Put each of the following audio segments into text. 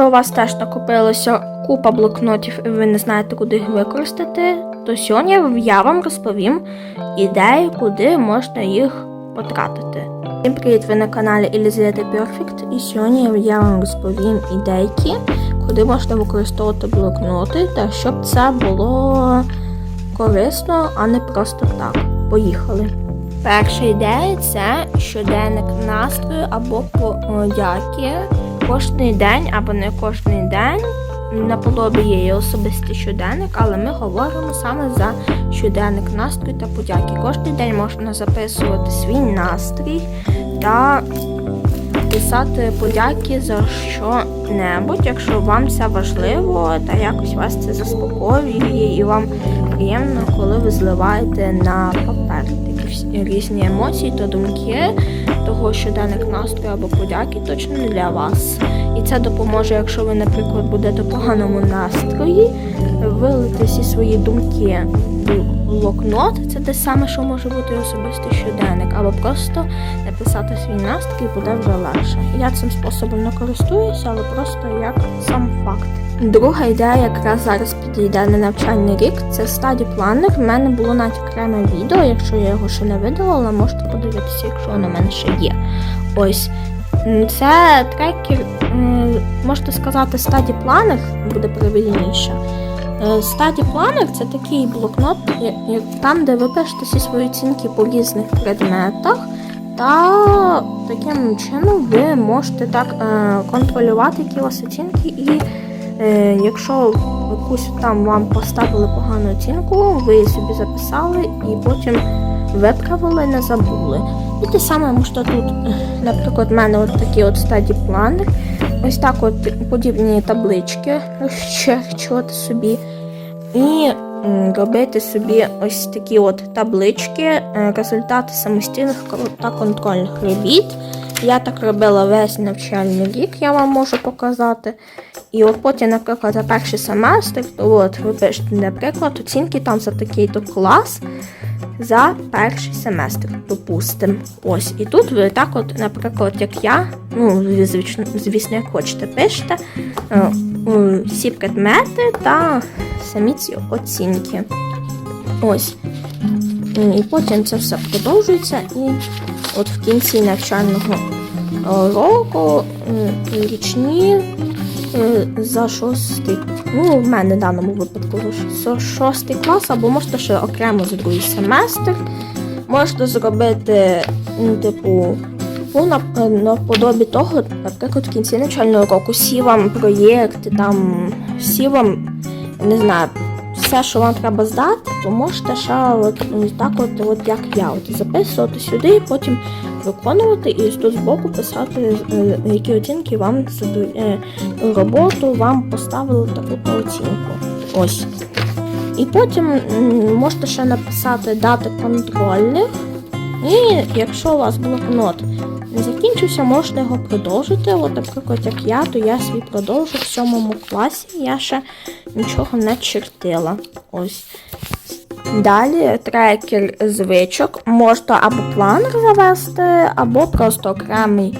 якщо у вас теж накопилося купа блокнотів і ви не знаєте, куди їх використати, то сьогодні я вам розповім ідеї, куди можна їх потратити. Всім привіт, ви на каналі Елізавета Perfect, і сьогодні я вам розповім ідейки, куди можна використовувати блокноти, та щоб це було корисно, а не просто так. Поїхали. Перша ідея це щоденник настрою або подяки. Кожний день або не кожний день. Наподобі є і особистий щоденник, але ми говоримо саме за щоденник настрою та подяки. Кожен день можна записувати свій настрій та писати подяки за що-небудь, якщо вам це важливо, та якось вас це заспокоює і вам приємно, коли ви зливаєте на папер такі різні емоції та думки того щоденник настрою або подяки точно не для вас. І це допоможе, якщо ви, наприклад, будете в поганому настрої, вилити всі свої думки в блокнот. Це те саме, що може бути особистий щоденник, або просто написати свій настрій буде вже легше. Я цим способом не користуюся, але просто як сам факт. Друга ідея якраз зараз підійде на навчальний рік. Це стаді планер. В мене було навіть окреме відео. Якщо я його ще не видалила, можете подивитися, якщо воно в мене ще є. Ось це трекер, можете сказати, стаді планер буде правильніше. Е, Стаді планер це такий блокнот, я- я- там, де ви пишете всі свої оцінки по різних предметах, та таким чином ви можете так е, контролювати, які вас оцінки, і е, якщо якусь там вам поставили погану оцінку, ви собі записали і потім виправили, не забули. І те саме можете тут, е, наприклад, в мене от такі от стаді планер. Ось так от подібні таблички розчерчувати собі. І робити собі ось такі от таблички, е, результати самостійних та контрольних робіт. Я так робила весь навчальний рік, я вам можу показати. І от потім, наприклад, за перший семестр, то от ви пишете, наприклад, оцінки там за такий-то клас за перший семестр, допустимо. Ось. І тут ви так, от, наприклад, як я, ну, звісно, звісно, як хочете, пишете е, всі предмети та самі ці оцінки. Ось. І потім це все продовжується, і от в кінці навчального е, року річні е, за шостий, ну, в мене в даному випадку за шостий клас, або можете ще окремо за другий семестр. Можете зробити, типу, на- наподобі того, наприклад, в кінці навчального року всі вам проєкти, там, всі вам, не знаю, все, що вам треба здати, то можете ще так, от, от як я, от, записувати сюди, потім виконувати і тут збоку писати, е, які оцінки вам е, роботу вам поставили таку оцінку. Ось. І потім можете ще написати дати контрольних. І якщо у вас блокнот не закінчився, можете його продовжити. От, наприклад, як я, то я свій продовжу в сьомому класі. Я ще нічого не чертила. Ось. Далі трекер звичок. Можна або планер завести, або просто окремий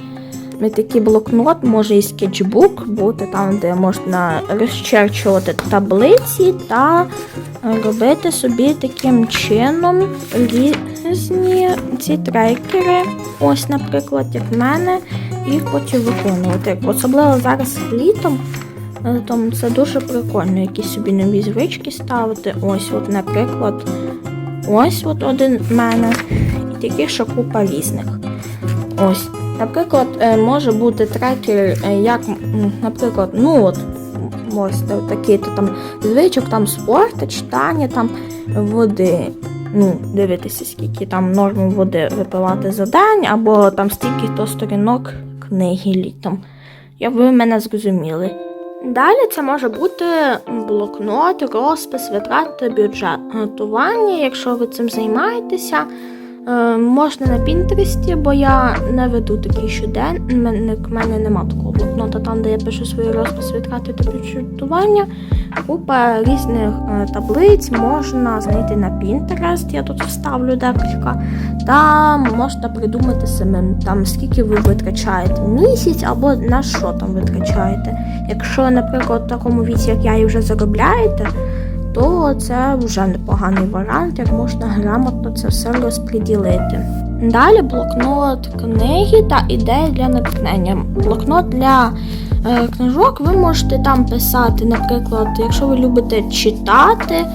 такий блокнот, може і скетчбук бути там, де можна розчерчувати таблиці та робити собі таким чином різні ці трекери. Ось, наприклад, як в мене, і потім виконувати. Особливо зараз літом. Е, Там це дуже прикольно, якісь собі нові звички ставити. Ось, от, наприклад, ось от один в мене, і таких ще купа різних. Ось. Наприклад, е, може бути трекер, е, як, наприклад, ну от, ось такий то там звичок, там спорту, читання, там води. Ну, дивитися, скільки там норми води випивати за день, або там стільки то сторінок книги літом. Я ви мене зрозуміли. Далі це може бути блокнот, розпис, витрати, бюджетування. Якщо ви цим займаєтеся, можна на Пінтересті, бо я не веду такий щоденник, в мене нема такого блокнота, там, де я пишу свої розписи витрати та бюджетування. Купа різних е, таблиць можна знайти на Pinterest, я тут вставлю декілька. Там можна придумати самим, там скільки ви витрачаєте місяць або на що там витрачаєте. Якщо, наприклад, в такому віці, як я, і вже заробляєте, то це вже непоганий варіант, як можна грамотно це все розподілити. Далі блокнот книги та ідеї для натхнення. Блокнот для е, книжок ви можете там писати, наприклад, якщо ви любите читати.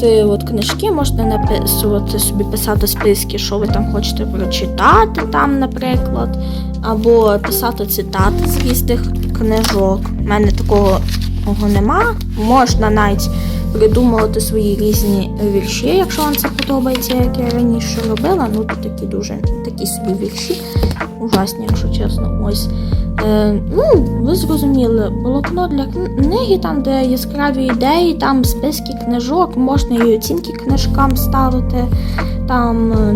Ти от книжки можна написувати собі писати списки, що ви там хочете прочитати, там, наприклад, або писати цитати з різних книжок. У мене такого такого нема. Можна навіть придумувати свої різні вірші, якщо вам це подобається, як я раніше робила. Ну тут такі дуже такі собі вірші. Ужасні, якщо чесно. Ось. Е, ну, ви зрозуміли, блокнот для книги, там, де яскраві ідеї, там списки книжок, можна і оцінки книжкам ставити. Там е,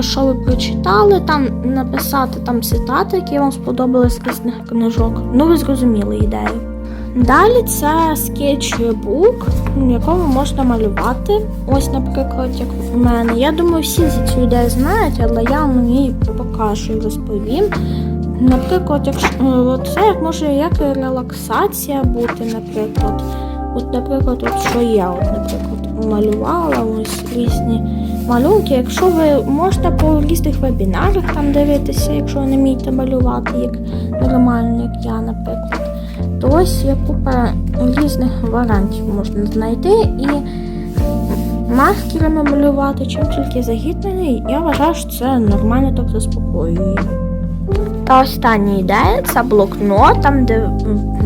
що ви прочитали, там написати там цитати, які вам сподобались з різних книжок. Ну, ви зрозуміли ідею. Далі це скетчбук, в якому можна малювати. Ось, наприклад, як у мене. Я думаю, всі цю ідею знають, але я вам її покажу і розповім. Наприклад, якщо е, це як може як релаксація бути, наприклад. От, наприклад, от що я, от, наприклад, малювала ось різні малюнки. Якщо ви можете по різних вебінарах там дивитися, якщо ви не вмієте малювати, як нормально, як я, наприклад, то ось є купа різних варіантів можна знайти і маркерами малювати, чим тільки загіднений, я вважаю, що це нормально так заспокоює. Та остання ідея це блокнот, де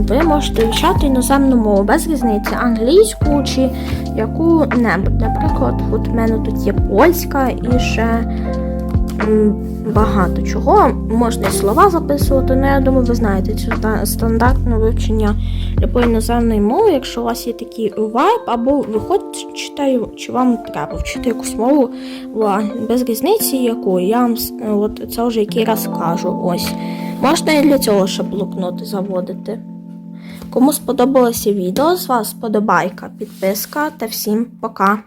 ви можете вивчати іноземну мову без різниці, англійську чи яку-небудь. Наприклад, от в мене тут є польська і ще багато чого. Можна і слова записувати, ну я думаю, ви знаєте ста- стандартне вивчення любої іноземної мови, якщо у вас є такий вайб, або ви хочете, чи вам треба вчити якусь мову, без різниці якої. Я вам от це вже який раз кажу. Ось. Можна і для цього ще блокноти заводити. Кому сподобалося відео, з вас подобайка, підписка та всім пока.